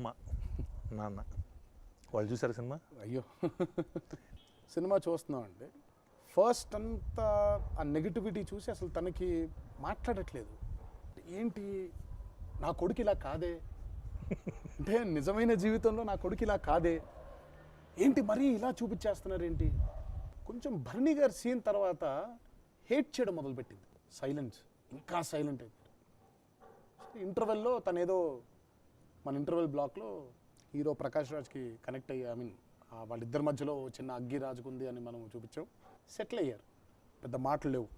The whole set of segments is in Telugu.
అమ్మ నాన్న వాళ్ళు చూసారు సినిమా? అయ్యో. సినిమా చూస్తున్నామండి. ఫస్ట్ అంతా ఆ నెగిటివిటీ చూసి అసలు తనకి మాట్లాడట్లేదు. ఏంటి? నా కొడుకు ఇలా కాదే? అంటే నిజమైన జీవితంలో నా కొడుకు ఇలా కాదే? ఏంటి మరీ ఇలా చూపించేస్తున్నారు ఏంటి కొంచెం భరణి గారి సీన్ తర్వాత హేట్ చేయడం మొదలుపెట్టింది. సైలెన్స్. ఇంకా సైలెంట్ అయిపోయారు ఇంటర్వెల్లో తనేదో మన ఇంటర్వెల్ బ్లాక్లో హీరో ప్రకాష్ రాజ్కి కనెక్ట్ అయ్యి ఐ మీన్ వాళ్ళిద్దరి మధ్యలో చిన్న అగ్గి రాజుకుంది అని మనం చూపించాం. సెటిల్ అయ్యారు. పెద్ద మాటలు లేవు.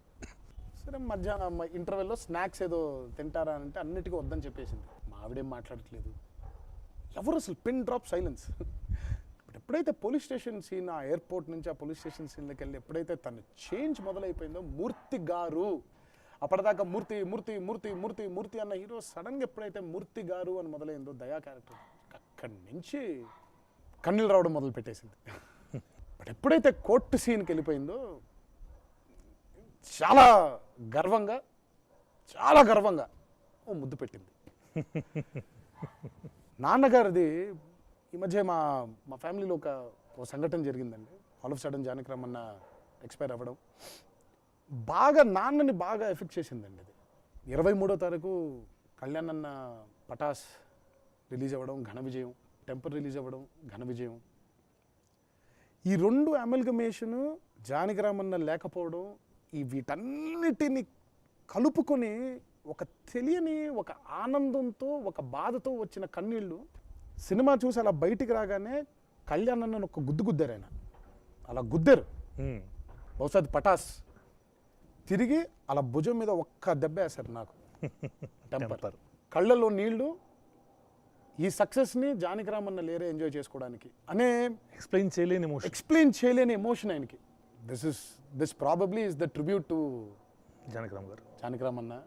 సరే మధ్యాహ్నం ఇంటర్వెల్లో స్నాక్స్ ఏదో తింటారా అంటే అన్నిటికీ వద్దని చెప్పేసింది. మా ఆవిడేం మాట్లాడట్లేదు. ఎవరు అసలు? పిన్ డ్రాప్ సైలెన్స్ బట్ ఎప్పుడైతే పోలీస్ స్టేషన్ సీన్ ఆ ఎయిర్పోర్ట్ నుంచి ఆ పోలీస్ స్టేషన్ సీన్లోకి వెళ్ళి ఎప్పుడైతే తన చేంజ్ మొదలైపోయిందో మూర్తి గారు అప్పటిదాకా మూర్తి మూర్తి మూర్తి మూర్తి మూర్తి అన్న హీరో సడన్గా ఎప్పుడైతే మూర్తి గారు అని మొదలైందో దయా క్యారెక్టర్ అక్కడి నుంచి కన్నీళ్ళు రావడం మొదలు పెట్టేసింది. బట్ ఎప్పుడైతే కోర్టు సీన్కి వెళ్ళిపోయిందో చాలా గర్వంగా చాలా గర్వంగా ఓ ముద్దు పెట్టింది. నాన్నగారిది ఈ మధ్య మా మా ఫ్యామిలీలో ఒక ఓ సంఘటన జరిగిందండి. All of sudden Janaki Ramanna expire అవ్వడం. బాగా నాన్నని బాగా ఎఫెక్ట్ చేసిందండి అది. ఇరవై మూడో తారీఖు కళ్యాణ్ అన్న పటాస్ రిలీజ్ అవ్వడం ఘన విజయం టెంపర్ రిలీజ్ అవ్వడం ఘన విజయం. ఈ రెండు అమల్గమేషను జానకిరామన్న లేకపోవడం ఈ వీటన్నిటిని కలుపుకొని ఒక తెలియని ఒక ఆనందంతో ఒక బాధతో వచ్చిన కన్నీళ్ళు సినిమా చూసి అలా బయటికి రాగానే కళ్యాణ్ అన్నను ఒక గుద్దు గుద్దారు ఆయన. అలా గుద్దారు. బహుశా పటాస్. తిరిగి అలా భుజం మీద ఒక్క దెబ్బ వేశారు నాకు. టెంపర్ కళ్ళల్లో నీళ్ళు ఈ సక్సెస్ని జానకిరామన్న లేరే ఎంజాయ్ చేసుకోవడానికి. అనే ఎక్స్ప్లెయిన్ చేయలేని ఎమోషన్ ఎక్స్ప్లెయిన్ చేయలేని ఎమోషన్ ఆయనకి. This is this probably is the tribute to Janakiram garu. Janakiramanna